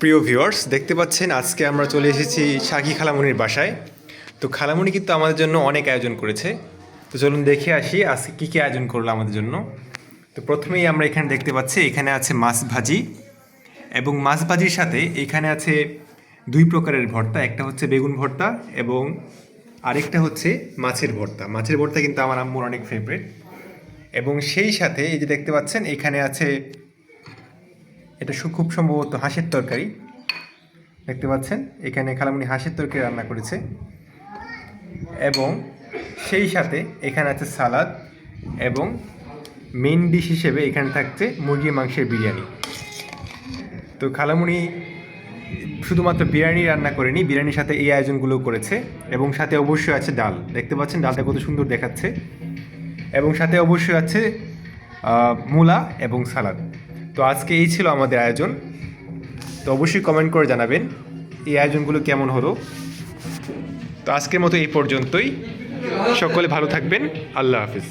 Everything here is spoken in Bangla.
প্রিয় ভিউয়ার্স দেখতে পাচ্ছেন আজকে আমরা চলে এসেছি সাকি খালামুনির বাসায়। তো খালামুনি কিন্তু আমাদের জন্য অনেক আয়োজন করেছে। তো চলুন দেখে আসি আজকে কী কী আয়োজন করল আমাদের জন্য। তো প্রথমেই আমরা এখানে দেখতে পাচ্ছি, এখানে আছে মাছ ভাজি এবং মাছ ভাজির সাথে এখানে আছে দুই প্রকারের ভর্তা, একটা হচ্ছে বেগুন ভর্তা এবং আরেকটা হচ্ছে মাছের ভর্তা। মাছের ভর্তা কিন্তু আমার আম্মুর অনেক ফেভারিট এবং সেই সাথে এই যে দেখতে পাচ্ছেন, এখানে আছে এটা খুব সম্ভবত হাঁসের তরকারি। দেখতে পাচ্ছেন, এখানে খালামুনি হাঁসের তরকারি রান্না করেছে। এবং সেই সাথে এখানে আছে সালাদ এবং মেন ডিশ হিসেবে এখানে থাকছে মুরগি মাংসের বিরিয়ানি। তো খালামুনি শুধুমাত্র বিরিয়ানি রান্না করেনি, বিরিয়ানির সাথে এই আয়োজনগুলো করেছে এবং সাথে অবশ্যই আছে ডাল। দেখতে পাচ্ছেন, ডালটা কত সুন্দর দেখাচ্ছে। এবং সাথে অবশ্যই আছে মূলা এবং সালাদ। তো আজকে এই ছিল আমাদের আয়োজন। তো অবশ্যই কমেন্ট করে জানাবেন এই আয়োজনগুলো কেমন হলো। তো আজকের মতো এই পর্যন্তই। সকলে ভালো থাকবেন। আল্লাহ হাফিজ।